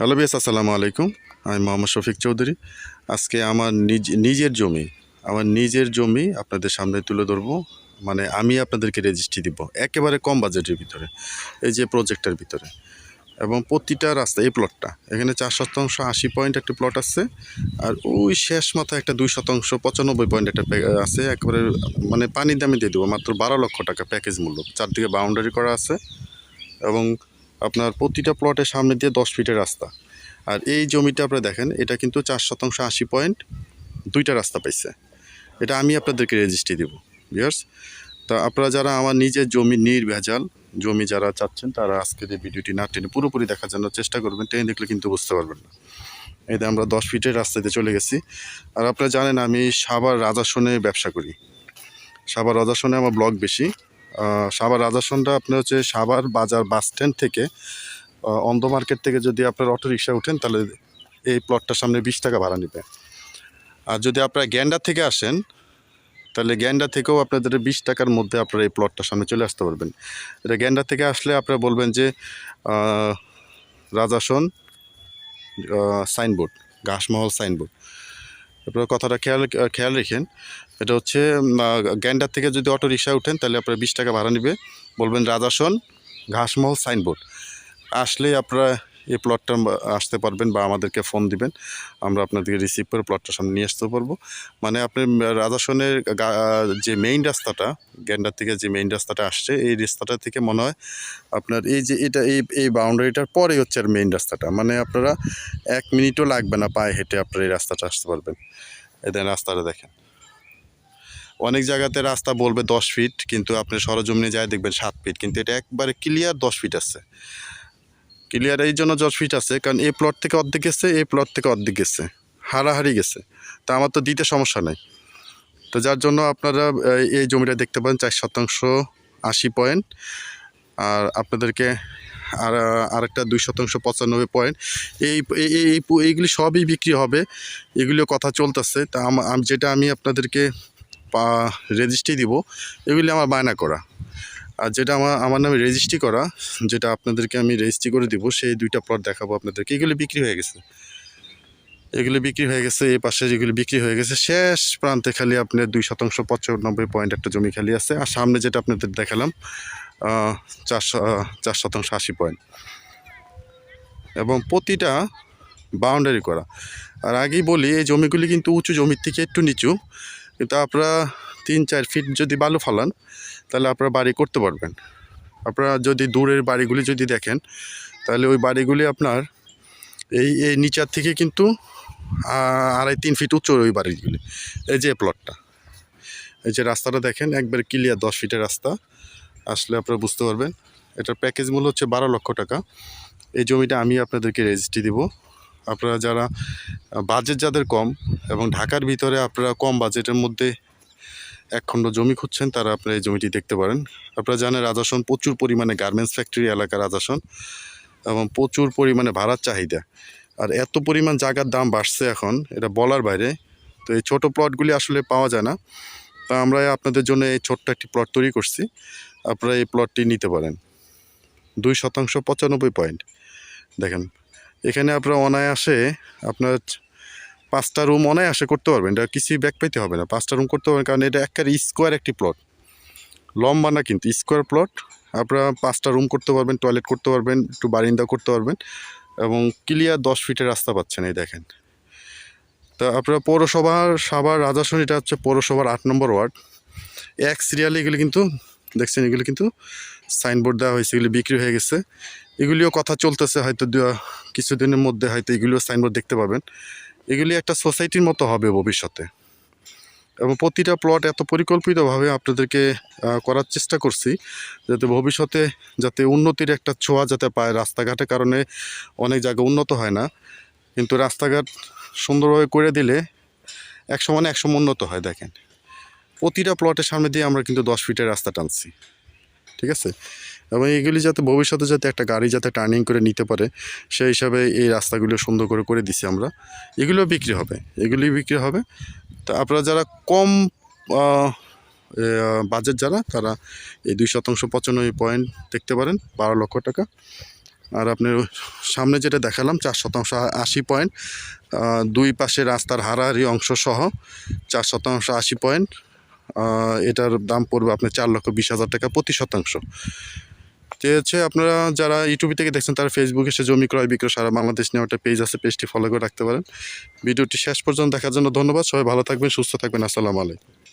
Hello base আসসালামু আলাইকুম। আমি মোহাম্মদ শফিক চৌধুরী। আজকে আমার নিজ, নিজের জমি, আমার নিজের জমি আপনাদের সামনে তুলে ধরবো। মানে আমি আপনাদেরকে রেজিস্ট্রি দিব, একেবারে কম বাজেটের ভিতরে, এই যে প্রজেক্টের ভিতরে। এবং প্রতিটা রাস্তা, এই প্লটটা এখানে চার শতাংশ আশি পয়েন্ট একটা প্লট আছে, আর ওই শেষ মাথায় একটা দুই শতাংশ পঁচানব্বই পয়েন্ট একটা আছে, একেবারে মানে পানি দামে দিয়ে দেবো, মাত্র বারো লক্ষ টাকা প্যাকেজ মূল্য। চারদিকে বাউন্ডারি করা আছে, এবং আপনার প্রতিটা প্লটের সামনে দিয়ে দশ ফিটের রাস্তা। আর এই জমিটা আপনারা দেখেন, এটা কিন্তু চার শতাংশ আশি পয়েন্ট দুইটা রাস্তা পাইছে। এটা আমি আপনাদেরকে রেজিস্ট্রি দেবো বিয়ার্স তা আপনারা যারা আমার নিজের জমি নির্ভেজাল, জমি যারা চাচ্ছেন, তারা আজকে এই ভিডিওটি না টেনে পুরোপুরি দেখার জন্য চেষ্টা করবেন, টেনে দেখলে কিন্তু বুঝতে পারবেন না। এতে আমরা দশ ফিটের রাস্তাতে চলে গেছি। আর আপনারা জানেন আমি সাভার রাজাসনে ব্যবসা করি। সাভার রাজাসনে আমার ব্লগ বেশি। সাভার রাজাসনটা আপনার হচ্ছে সাভার বাজার বাস স্ট্যান্ড থেকে অন্ধ মার্কেট থেকে যদি আপনার অটো রিক্সা উঠেন, তাহলে এই প্লটটার সামনে বিশ টাকা ভাড়া নেবে আর যদি আপনারা গ্যান্ডা থেকে আসেন, তাহলে গ্যান্ডা থেকেও আপনাদের বিশ টাকার মধ্যে আপনারা এই প্লটটার সামনে চলে আসতে পারবেন। এটা গ্যান্ডা থেকে আসলে আপনারা বলবেন যে রাজাসন সাইনবোর্ড ঘাসমহল সাইনবোর্ড আপনারা কথাটা খেয়াল খেয়াল রেখেন। এটা হচ্ছে গ্যান্ডার থেকে যদি অটো রিক্সা উঠেন, তাহলে আপনারা বিশ টাকা ভাড়া নেবে। বলবেন, রাজাসন ঘাসমহল সাইনবোর্ড। আসলে আপনারা এই প্লটটা আসতে পারবেন বা আমাদেরকে ফোন দিবেন। আমরা আপনাদেরকে রিসিভ করে প্লটটা সামনে নিয়ে আসতে পারব। মানে আপনি রাজাসনের যে মেইন রাস্তাটা গ্যান্ডার থেকে যে মেইন রাস্তাটা আসছে, এই রাস্তাটা থেকে মনে হয় আপনার এই যে এটা, এই এই বাউন্ডারিটার পরে হচ্ছে আর মেইন রাস্তাটা। মানে আপনারা এক মিনিটও লাগবে না পায়ে হেঁটে আপনারা এই রাস্তাটা আসতে পারবেন। এদের রাস্তাটা দেখেন। অনেক জায়গাতে রাস্তা বলবে দশ ফিট কিন্তু আপনি সরজমিনে যায় দেখবেন সাত ফিট কিন্তু এটা একবারে ক্লিয়ার দশ ফিট আছে। ক্লিয়ার, এই জন্য জজ ফিট আছে, কারণ এই প্লট থেকে অর্ধেক গেছে এই প্লট থেকে অর্ধেক গেছে। হারাহারি গেছে। তা আমার তো দিতে সমস্যা নাই। তো যার জন্য আপনারা এই- জমিটা দেখতে পারেন, চার শতাংশ আশি পয়েন্ট। আর আপনাদেরকে আর, আরেকটা দুই শতাংশ পঁচানব্বই পয়েন্ট। এই, এই- এই এই এইগুলি সবই বিক্রি হবে। এগুলিও কথা চলতেছে। তা যেটা আমি আপনাদেরকে রেজিস্ট্রি দিব, এগুলি আমার বায়না করা। আর যেটা আমার আমার নামে রেজিস্ট্রি করা, যেটা আপনাদেরকে আমি রেজিস্ট্রি করে দিব, সেই দুইটা প্লট দেখাবো আপনাদেরকে। এগুলি বিক্রি হয়ে গেছে। এগুলি বিক্রি হয়ে গেছে, এই পাশে যেগুলি বিক্রি হয়ে গেছে, শেষ প্রান্তে খালি আপনার দুই শতাংশ, পঁচানব্বই পয়েন্ট একটা জমি খালি আছে। আর সামনে যেটা আপনাদের দেখালাম চার চার শতাংশ আশি পয়েন্ট এবং প্রতিটা বাউন্ডারি করা। আর আগেই বলি, এই জমিগুলি কিন্তু উঁচু জমির থেকে একটু নিচু। কিন্তু আপনারা তিন, চার ফিট যদি বালু ফালান, তাহলে আপনারা বাড়ি করতে পারবেন। আপনারা যদি দূরের বাড়িগুলি যদি দেখেন, তাহলে ওই বাড়িগুলি আপনার এই এই নিচার থেকে কিন্তু আড়াই, তিন ফিট উঁচু ওই বাড়িগুলি, এই যে প্লটটা এই যে রাস্তাটা দেখেন, একবার ক্লিয়ার দশ ফিটের রাস্তা। আসলে আপনারা বুঝতে পারবেন, এটার প্যাকেজ মূল্য হচ্ছে বারো লক্ষ টাকা। এই জমিটা আমি আপনাদেরকে রেজিস্ট্রি দিব। আপনারা যারা বাজেট যাদের কম এবং ঢাকার ভিতরে আপনারা কম বাজেটের মধ্যে এক খণ্ড জমি খুঁজছেন, তারা আপনারা এই জমিটি দেখতে পারেন। আপনারা জানেন রাজাসন প্রচুর পরিমাণে গার্মেন্টস ফ্যাক্টরি এলাকা রাজাসন এবং প্রচুর পরিমাণে ভাড়ার চাহিদা। আর এত পরিমাণ জায়গার দাম বাড়ছে এখন, এটা বলার বাইরে। তো এই ছোটো প্লটগুলি আসলে পাওয়া যায় না। তা আমরা আপনাদের জন্য এই ছোট্ট একটি প্লট তৈরি করছি। আপনারা এই প্লটটি নিতে পারেন। দুই শতাংশ পঁচানব্বই পয়েন্ট দেখেন এখানে আপনারা অনায়াসে আপনার পাঁচটা রুম অনায়াসে করতে পারবেন। এটা কিছুই ব্যাক পাইতে হবে না। পাঁচটা রুম করতে পারবেন কারণ এটা একেবারে স্কোয়ার একটি প্লট লম্বা না কিন্তু স্কোয়ার প্লট আপনারা পাঁচটা রুম করতে পারবেন টয়লেট করতে পারবেন, একটু বারিন্দা করতে পারবেন এবং ক্লিয়ার দশ ফিটের রাস্তা পাচ্ছেন এই দেখেন। তা আপনারা পৌরসভার সাভার রাজাসন এটা হচ্ছে পৌরসভার আট নম্বর ওয়ার্ড। এক সিরিয়ালে এগুলি কিন্তু দেখছেন, এগুলি কিন্তু সাইনবোর্ড দেওয়া হয়েছে, এগুলি বিক্রি হয়ে গেছে। এগুলিও কথা চলতেছে, হয়তো কিছুদিনের মধ্যে হয়তো এগুলিও সাইনবোর্ড দেখতে পাবেন। এগুলি একটা সোসাইটির মতো হবে ভবিষ্যতে। এবং প্রতিটা প্লট এত পরিকল্পিতভাবে আপনাদেরকে করার চেষ্টা করছি, যাতে ভবিষ্যতে যাতে উন্নতির একটা ছোঁয়া যাতে পায়। রাস্তাঘাটের কারণে অনেক জায়গা উন্নত হয় না। কিন্তু রাস্তাঘাট সুন্দরভাবে করে দিলে এক সমানে এক সময় উন্নত হয়, দেখেন। প্রতিটা প্লটের সামনে দিয়ে আমরা কিন্তু দশ ফিটের রাস্তা টানছি। ঠিক আছে? এবং এগুলি যাতে ভবিষ্যতে যাতে একটা গাড়ি যাতে টার্নিং করে নিতে পারে, সেই হিসাবে এই রাস্তাগুলো সুন্দর করে করে দিছি আমরা। এগুলো বিক্রি হবে। এগুলি বিক্রি হবে। তো আপনারা যারা কম বাজেট যারা, তারা এই দুই শতাংশ পঁচানব্বই পয়েন্ট দেখতে পারেন, বারো লক্ষ টাকা। আর আপনার সামনে যেটা দেখালাম, চার শতাংশ আশি পয়েন্ট দুই পাশে রাস্তার হারাহারি অংশ সহ চার শতাংশ আশি পয়েন্ট এটার দাম পড়বে আপনার চার লক্ষ বিশ হাজার টাকা প্রতি শতাংশ। হচ্ছে আপনারা যারা ইউটিউব থেকে দেখছেন, তারা ফেসবুকে সে জমি ক্রয় বিক্রয় সারা বাংলাদেশ নিয়ে একটা পেজ আছে পেজটি ফলো করে রাখতে পারেন। ভিডিওটি শেষ পর্যন্ত দেখার জন্য ধন্যবাদ। সবাই ভালো থাকবেন, সুস্থ থাকবেন। আসসালামু আলাইকুম।